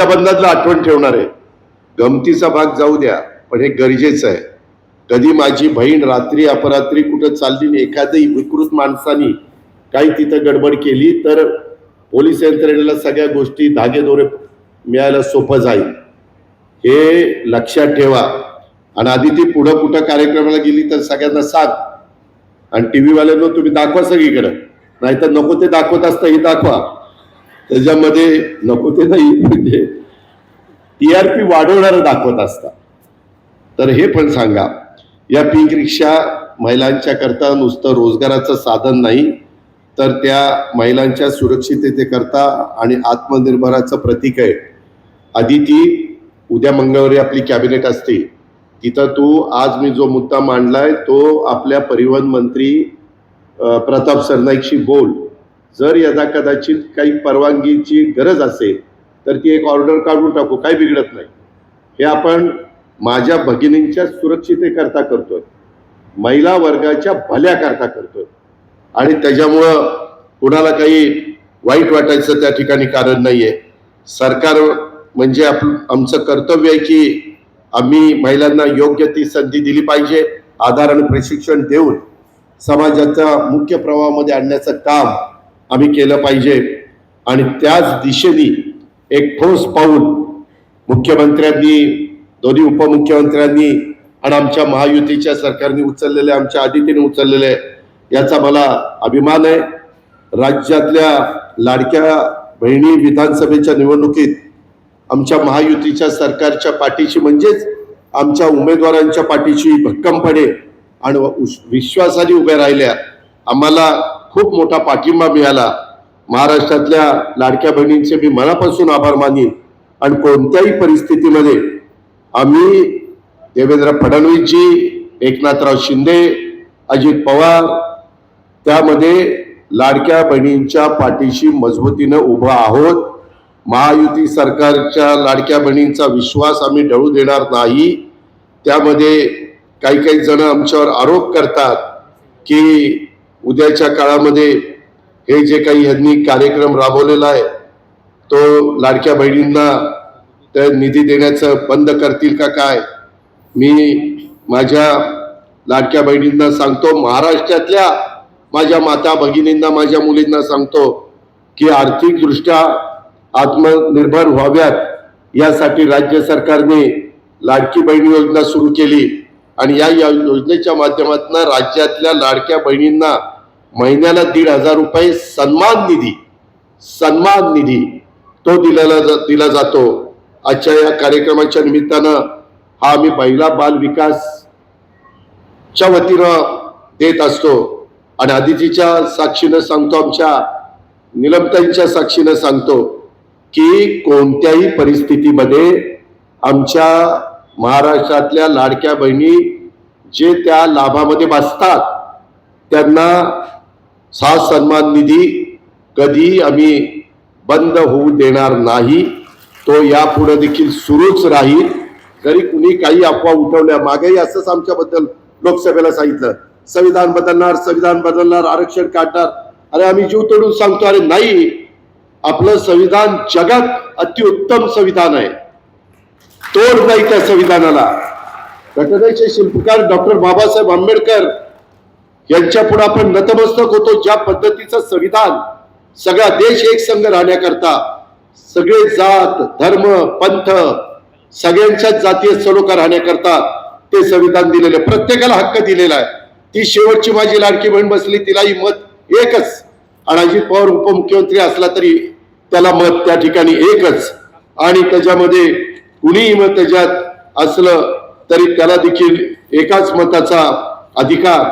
रक्षाबंधनातलं आठवण ठेवणार आहे. गमतीचा भाग जाऊ द्या पण हे गरजेचं आहे. कधी माझी बहीण रात्री अपरात्री कुठं चालली आणि विकृत माणसानी काही तिथं गडबड केली तर पोलीस यंत्रणेला सगळ्या गोष्टी धागेदोरे मिळायला सोपं जाईल. हे लक्षात ठेवा. आणि आधी ती पुढं कुठं कार्यक्रमाला गेली तर सगळ्यांना सांग. आणि टी व्हीवाल्यांना तुम्ही दाखवा सगळीकडं. नाहीतर नको ते दाखवत असतं हे दाखवा. त्याच्यामध्ये नको ते नाही म्हणजे पी वाढवणारं दाखवत असतात. तर हे पण सांगा या पीक रिक्षा महिलांच्या करता नुसतं रोजगाराचं साधन नाही तर त्या महिलांच्या सुरक्षिततेकरता आणि आत्मनिर्भराचं प्रतीक आहे. आधी ती उद्या मंगळवारी आपली कॅबिनेट असते. तिथं तू आज मी जो मुद्दा मांडलाय तो आपल्या परिवहन मंत्री प्रताप सरनाईकशी बोल. जर यदा कदाचित काही परवानगीची गरज असेल तर ती एक ऑर्डर काढून टाकू काही बिघडत नाही. हे आपण माझ्या भगिनींच्या सुरक्षितेकरता करतोय. महिला वर्गाच्या भल्याकरता करतोय. आणि त्याच्यामुळं कुणाला काही वाईट वाटायचं त्या ठिकाणी कारण नाही आहे सरकार म्हणजे आप आमचं कर्तव्य आहे की आम्ही महिलांना योग्य ती संधी दिली पाहिजे आधार आणि प्रशिक्षण देऊन समाजाच्या मुख्य प्रवाहामध्ये आणण्याचं काम आम्ही केलं पाहिजे. आणि त्याच दिशेने एक ठोस पाऊल मुख्यमंत्र्यांनी दोन्ही उपमुख्यमंत्र्यांनी आणि आमच्या महायुतीच्या सरकारने उचललेले आमच्या आदितीने उचललेले याचा मला अभिमान आहे. राज्यातल्या लाडक्या बहिणी विधानसभेच्या निवडणुकीत आमच्या महायुतीच्या सरकारच्या पाठीशी म्हणजेच आमच्या उमेदवारांच्या पाठीशी भक्कमपणे आणि विश्वासाने उभ्या राहिल्या. आम्हाला खूप मोठा पाठिंबा मिळाला. महाराष्ट्रातल्या लाडक्या बहिणींचे मी मनापासून आभार मानीन. आणि कोणत्याही परिस्थितीमध्ये आम्ही देवेंद्र फडणवीसजी एकनाथराव शिंदे अजित पवार त्यामध्ये लाडक्या बहिणींच्या पाठीशी मजबूतीनं उभं आहोत. महायुती सरकारच्या लाडक्या बहिणींचा विश्वास आम्ही ढळू देणार नाही. त्यामध्ये काही काही जण आमच्यावर आरोप करतात की उद्याच्या काळामध्ये हे जे काही यांनी कार्यक्रम राबवलेला आहे तो लाडक्या बहिणींना त्या निधी देण्याचं बंद करतील का काय? मी माझ्या लाडक्या बहिणींना सांगतो महाराष्ट्रातल्या माझ्या माता भगिनींना माझ्या मुलींना सांगतो की आर्थिकदृष्ट्या आत्मनिर्भर व्हाव्यात. यासाठी राज्य सरकारने लाडकी बहिणी योजना सुरू केली आणि या या योजनेच्या माध्यमातून राज्यातल्या लाडक्या बहिणींना महिन्याला दीड हजार रुपये सन्मान निधी सन्मान निधी तो दिलेला जा- दिला जातो. आजच्या या कार्यक्रमाच्या निमित्तानं हा आम्ही महिला बाल विकास च्या वतीनं देत असतो. आणि आदितीच्या साक्षीनं सांगतो आमच्या निलमताईंच्या साक्षीनं सांगतो की कोणत्याही परिस्थितीमध्ये आमच्या महाराष्ट्रातल्या लाडक्या बहिणी जे त्या लाभामध्ये बसतात त्यांना सा सन्मान निधी कधी आम्ही बंद होऊ देणार नाही. तो यापुढे देखील सुरूच राहील. जरी कुणी काही अफवा उठवल्या मागेही असंच आमच्याबद्दल लोकसभेला सांगितलं. संविधान बदलणार संविधान बदलणार आरक्षण काढणार. अरे आम्ही जीव तोडून सांगतो अरे नाही. आपलं संविधान जगात अतिउत्तम संविधान आहे. तोड नाही त्या संविधानाला. घटनेचे शिल्पकार डॉक्टर बाबासाहेब आंबेडकर यांच्या पुढे आपण नतमस्तक होतो ज्या पद्धतीचं संविधान सगळा देश एक संघ राहण्याकरता सगळे जात धर्म पंथ सगळ्यांच्याच जातीय सलोखा राहण्याकरता ते संविधान दिलेलं आहे. प्रत्येकाला हक्क दिलेला आहे. ती शेवटची माझी लाडकी बहीण बसली तिलाही मत एकच. आणि अजित पवार उपमुख्यमंत्री असला तरी त्याला मत त्या ठिकाणी एकच. आणि त्याच्यामध्ये कुणीही मत त्याच्यात असलं तरी त्याला देखील एकाच मताचा अधिकार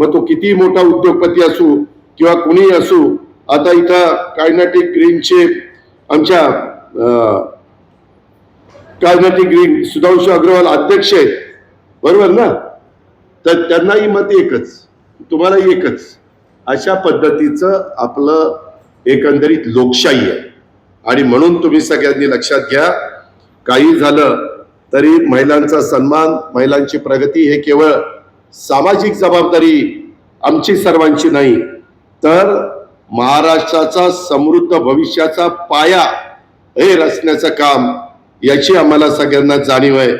मग तो किती मोठा उद्योगपती असू किंवा कुणीही असू आता इथं कायनाटिक ग्रीनचे आमच्या कायनाटिक ग्रीन सुधांशु अग्रवाल अध्यक्ष आहेत. बरोबर ना? तर त्यांनाही मत एकच तुम्हाला एकच. अशा पद्धतीचं आपलं एकंदरीत लोकशाही आहे. आणि म्हणून तुम्ही सगळ्यांनी लक्षात घ्या काही झालं तरी महिलांचा सन्मान महिलांची प्रगती हे केवळ सामाजिक जबाबदारी आमची सर्वांची नाही तर महाराष्ट्राचा समृद्ध भविष्याचा पाया हे रचण्याचं काम याची आम्हाला सगळ्यांना जाणीव आहे.